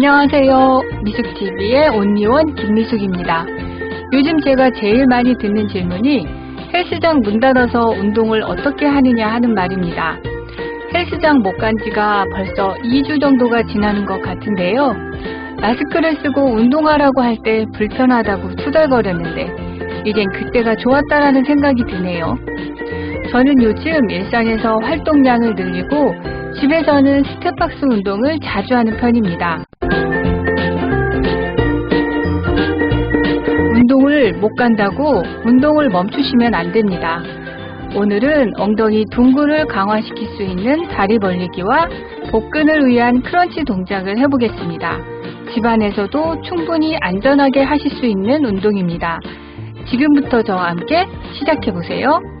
안녕하세요. 미숙TV의 온리원 김미숙입니다. 요즘 제가 제일 많이 듣는 질문이 헬스장 문 닫아서 운동을 어떻게 하느냐 하는 말입니다. 헬스장 못 간 지가 벌써 2주 정도가 지나는 것 같은데요. 마스크를 쓰고 운동하라고 할 때 불편하다고 투덜거렸는데 이젠 그때가 좋았다라는 생각이 드네요. 저는 요즘 일상에서 활동량을 늘리고 집에서는 스텝박스 운동을 자주 하는 편입니다. 운동을 못 간다고 운동을 멈추시면 안 됩니다. 오늘은 엉덩이 둥근을 강화시킬 수 있는 다리 벌리기와 복근을 위한 크런치 동작을 해보겠습니다. 집안에서도 충분히 안전하게 하실 수 있는 운동입니다. 지금부터 저와 함께 시작해보세요.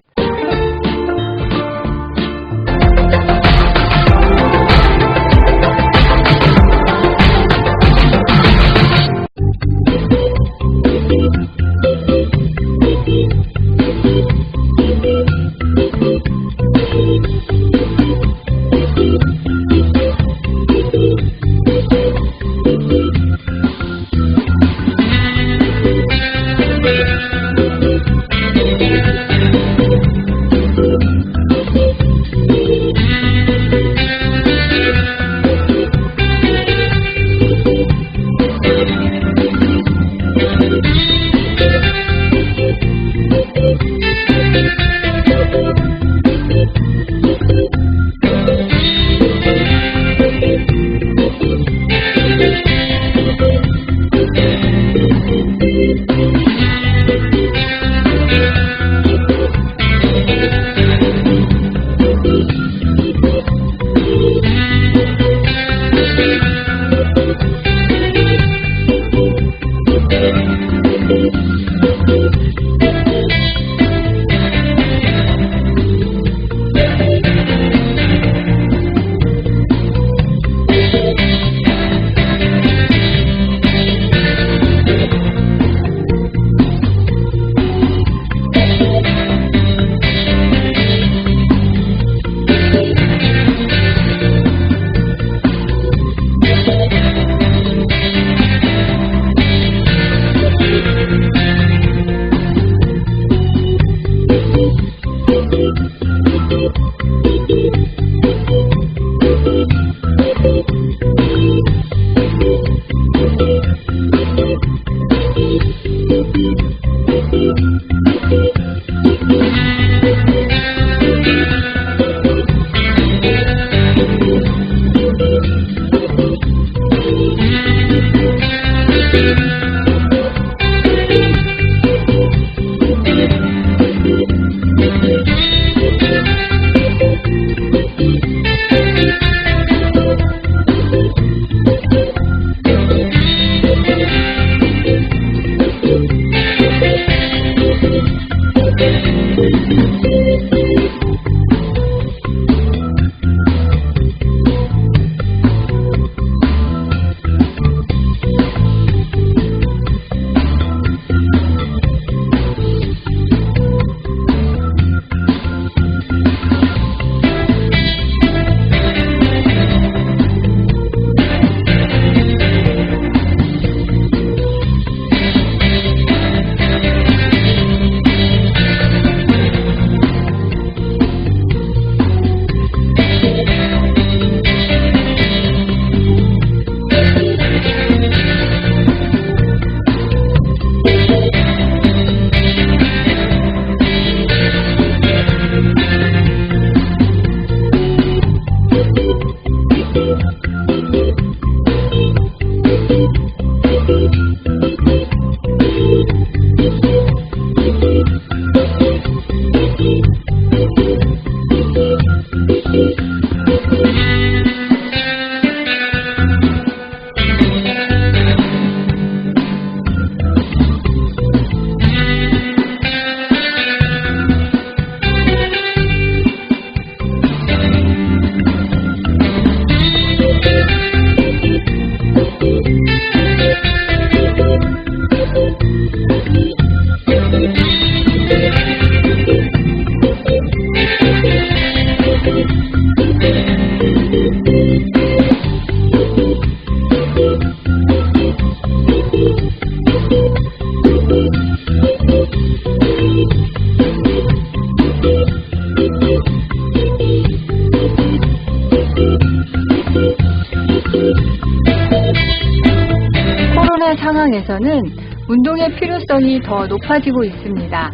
상황에서는 운동의 필요성이 더 높아지고 있습니다.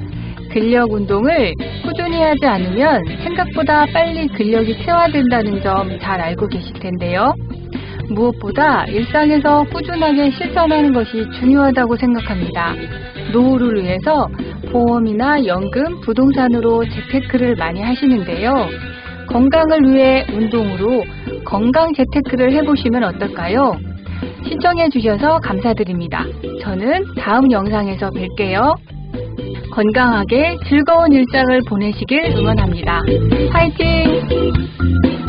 근력 운동을 꾸준히 하지 않으면 생각보다 빨리 근력이 퇴화된다는 점 잘 알고 계실 텐데요. 무엇보다 일상에서 꾸준하게 실천하는 것이 중요하다고 생각합니다. 노후를 위해서 보험이나 연금, 부동산으로 재테크를 많이 하시는데요. 건강을 위해 운동으로 건강 재테크를 해보시면 어떨까요? 신청해 주셔서 감사드립니다. 저는 다음 영상에서 뵐게요. 건강하게 즐거운 일상을 보내시길 응원합니다. 화이팅!